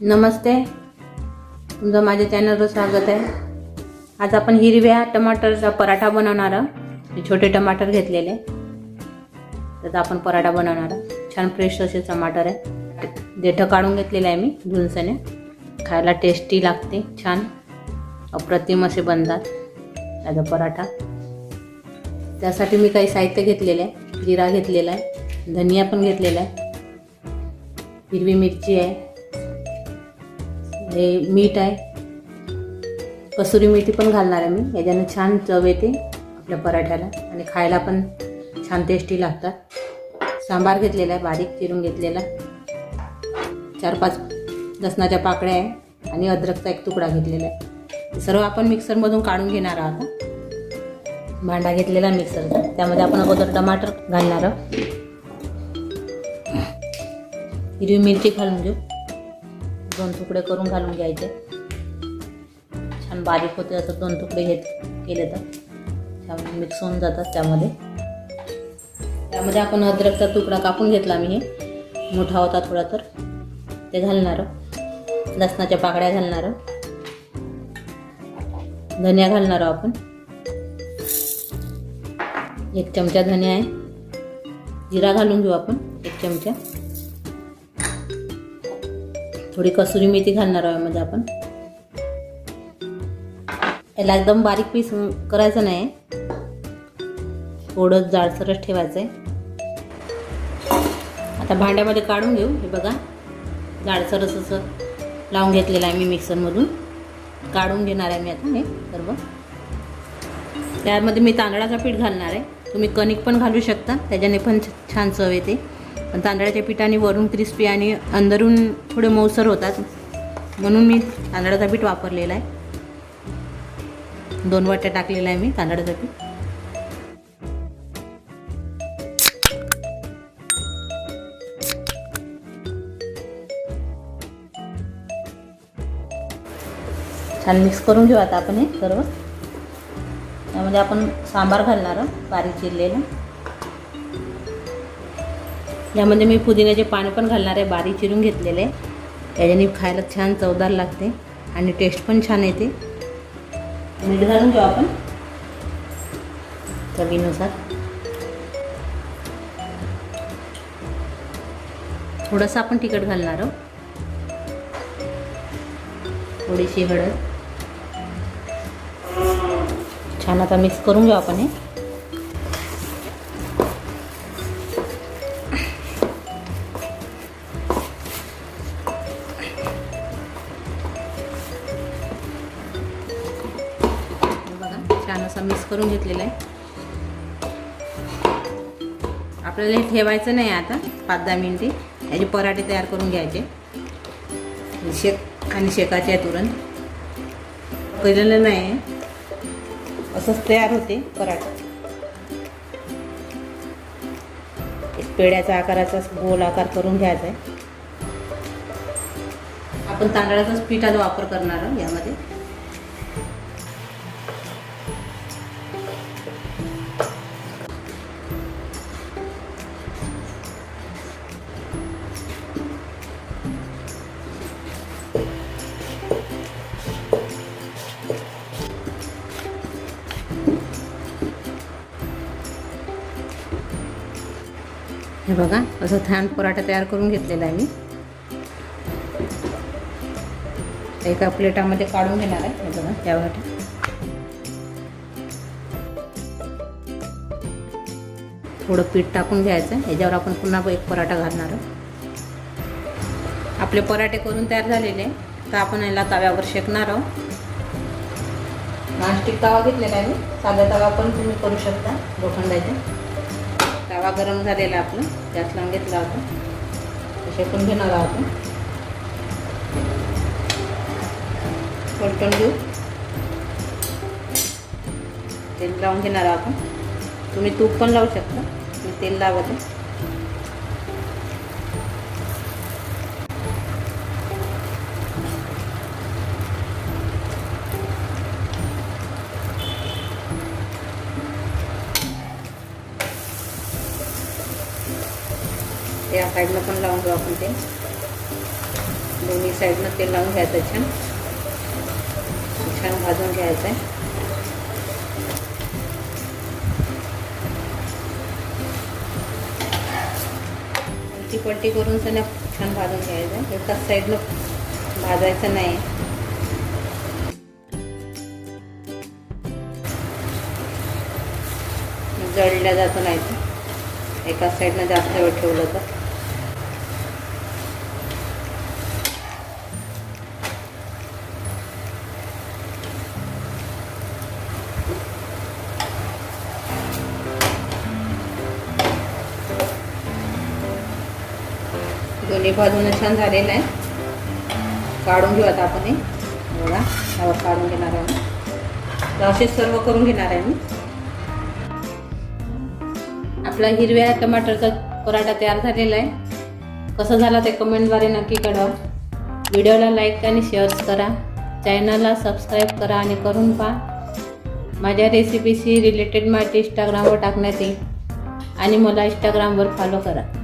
नमस्ते. तुमचं माझ्या चॅनलवर स्वागत आहे. आज आपण हिरव्या टमाटरचा पराठा बनवणार आहोत. छोटे टमाटर घेतलेले. त्याचा आपण पराठा बनवणार आहोत. छान फ्रेश असे टमाटर आहे देठं काढून घेतलेलं आहे मी झुणसाने खायला टेस्टी लागते. छान अप्रतिम असे बनतात त्याचा पराठा. त्यासाठी मी काही साहित्य घेतलेलं आहे. जिरा घेतलेला आहे. धनिया पण घेतलेला आहे. हिरवी मिरची आहे. हे मीठ आहे. कसुरी मेथी पण घालणार आहे मी. याच्यानं छान चव येते आपल्या पराठ्याला. आणि खायला पण छान टेस्टी लागतात. सांबार घेतलेला आहे बारीक चिरून घेतलेला. चार पाच लसणाच्या पाकळ्या आहे. आणि अद्रकचा एक तुकडा घेतलेला आहे. सर्व आपण मिक्सरमधून काढून घेणार आहोत. भांडा घेतलेला मिक्सरचा त्यामध्ये आपण अगोदर टमाटर घालणार आहोत. हिरवी मिरची घालून घेऊ. दोन तुकडे करून घालून घ्यायचे. छान बारीक होते असं दोन तुकडे घेत केले तर. छान मिक्स होऊन जातात त्यामध्ये. त्यामध्ये आपण अद्रकचा तुकडा कापून घेतला मी हे. मोठा होता थोडा तर. ते घालणार. लसणाच्या पाकड्या घालणार. धनिया घालणार आपण. एक चमचा धनिया आहे. जिरा घालून घेऊ आपण एक चमचा. थोडी कसुरी मेथी घालणार आहोत म्हणजे आपण. याला एकदम बारीक पीस करायचं नाही. थोडं जाडसरच ठेवायचं आहे आता भांड्यामध्ये काढून घेऊ. हे बघा जाडसरच असं लावून घेतलेलं आहे मी मिक्सरमधून काढून घेणार आहे मी आता हे सर्व. त्यामध्ये मी तांदळाचं पीठ घालणार आहे. तुम्ही कणिक पण घालू शकता. त्याच्याने पण छान चव येते. तांदळाच्या पिठाने वरून क्रिस्पी आणि अंदरून थोडे मऊसर होतात. म्हणून मी तांदळाचा पीठ वापरलेला आहे. दोन वाट्या टाकलेला आहे मी तांदळाचं पीठ. छान मिक्स करून घेऊ आता आपण हे सर्व. त्यामध्ये आपण सांबार घालणार बारीक चिरलेलं. यामध्ये मी पुदिन्याचे पान पण घालणार आहे बारीक चिरून घेतलेले. त्याच्याने खायला छान चवदार लागते आणि टेस्ट पण छान येते. मीठ घालून घेऊ आपण. चवीनुसार. थोडंसं आपण तिखट घालणार आहोत. थोडीशी हळद. छान आता मिक्स करून घेऊ आपण हे. छान असा मिक्स करून घेतलेला आहे. आपल्याला हे ठेवायचं नाही आता पाच दहा मिनिटे. याचे पराठे तयार करून घ्यायचे. शेक आणि शेकाचे आहे तुरंत. केलेलं नाही. असंच तयार होते पराठे. एक पेड्याचा आकाराचा गोल आकार करून घ्यायचा आहे. आपण तांदळाचाच पिठाचा वापर करणार आहोत यामध्ये. हे बघा असं छान पराठा तयार करून घेतलेला आहे मी. एका प्लेटामध्ये काढून घेणार आहे हे बघा त्या वाट्या. थोडं पीठ टाकून घ्यायचं याच्यावर आपण पुन्हा एक पराठा घालणार आहोत. आपले पराठे करून तयार झालेले तर आपण याला तव्यावर शेकणार आहोत. नॉनस्टिक तवा घेतलेला आहे मी साधा तवा पण तुम्ही करू शकता लोखंडाचा. तवा गरम झालेला आपला गॅस लावून घेतला होता शेकून घेणार आहोत आपण. पलटून घेऊ तेल लावून घेणार आहोत तुम्ही तूप पण लावू शकता. मी तेल लावते या साईडला पण लावून घेऊ आपण ते. दोन्ही साईडनं तेल लावून घ्यायचं छान. छान भाजून घ्यायचं आहे उलटी पलटी करून सगळ्या छान भाजून घ्यायचं आहे एकाच साईडनं भाजायचं नाही. जळल्या जातं नाही तर एकाच साईडनं जास्त वेळ ठेवलं तर. दोन्ही बाजूने छान झालेलं आहे. काढून घेऊ आता आपण हे. बघा त्यावर काढून घेणार आहे असेच सर्व करून घेणार आहे मी. आपला हिरव्या टमाटरचा पराठा तयार झालेला आहे. कसं झाला ते कमेंटद्वारे नक्की कळवा. व्हिडिओला लाईक आणि शेअर्स करा. चॅनलला सबस्क्राईब करा आणि करून पहा. माझ्या रेसिपीशी रिलेटेड माहिती इंस्टाग्रामवर टाकण्यात येईल. आणि मला इंस्टाग्रामवर फॉलो करा.